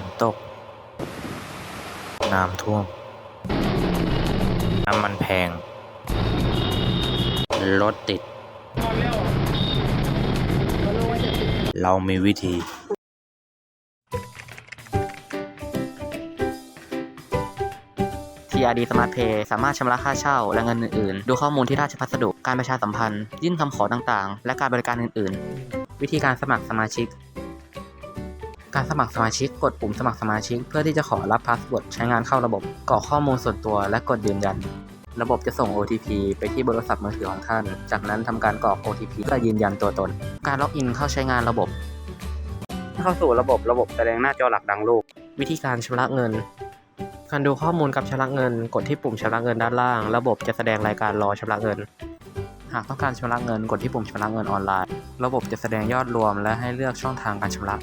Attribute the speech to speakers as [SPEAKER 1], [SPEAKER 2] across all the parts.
[SPEAKER 1] นตก น้ำท่วม น้ำมันแพง รถติด เรามีวิธี
[SPEAKER 2] TRD Smart Pay สามารถชำระค่าเช่าและเงินอื่นๆ ดูข้อมูลที่ราชพัสดุ การประชาสัมพันธ์ ยื่นคำขอต่างๆ และการบริการอื่นๆ วิธีการสมัครสมาชิก การสมัครสมาชิกกดปุ่มสมัครสมาชิก เพื่อที่จะขอรับพาสเวิร์ดใช้งานเข้าระบบกรอกข้อมูลส่วนตัวและกดยืนยัน ระบบจะส่ง OTP ไปที่โทรศัพท์มือถือของท่าน จากนั้นทำการกรอก OTP เพื่อยืนยันตัวตน การล็อกอินเข้าใช้งานระบบ เข้าสู่ระบบระบบแสดงหน้าจอหลักดังรูปวิธีการชำระเงิน การดูข้อมูลกับชำระเงิน กดที่ปุ่มชำระเงินด้านล่าง ระบบจะแสดงรายการรอชำระเงินหากต้องการชำระเงินกดที่ปุ่มชำระเงินออนไลน์ ระบบจะแสดงยอดรวมและให้เลือกช่องทางการชำระ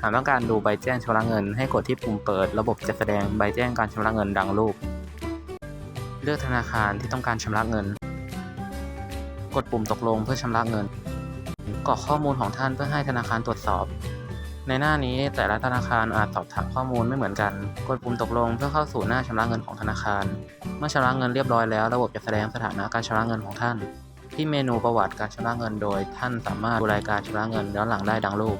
[SPEAKER 2] หากต้องการดูใบแจ้งชำระเงิน ให้กดที่ปุ่มเปิด ระบบจะแสดงใบแจ้งการชำระเงินดังรูป เลือกธนาคารที่ต้องการชำระเงิน กดปุ่มตกลงเพื่อชำระเงินกรอกข้อมูลของท่านเพื่อให้ธนาคารตรวจสอบ ในหน้านี้แต่ละธนาคารอาจสอบถามข้อมูลไม่เหมือนกัน กดปุ่มตกลงเพื่อเข้าสู่หน้าชำระเงินของธนาคาร เมื่อชำระเงินเรียบร้อยแล้วระบบจะแสดงสถานะการชำระเงินของท่าน ที่เมนูประวัติการชำระเงินโดย ท่านสามารถดูรายการชำระเงินย้อนหลังได้ดังรูป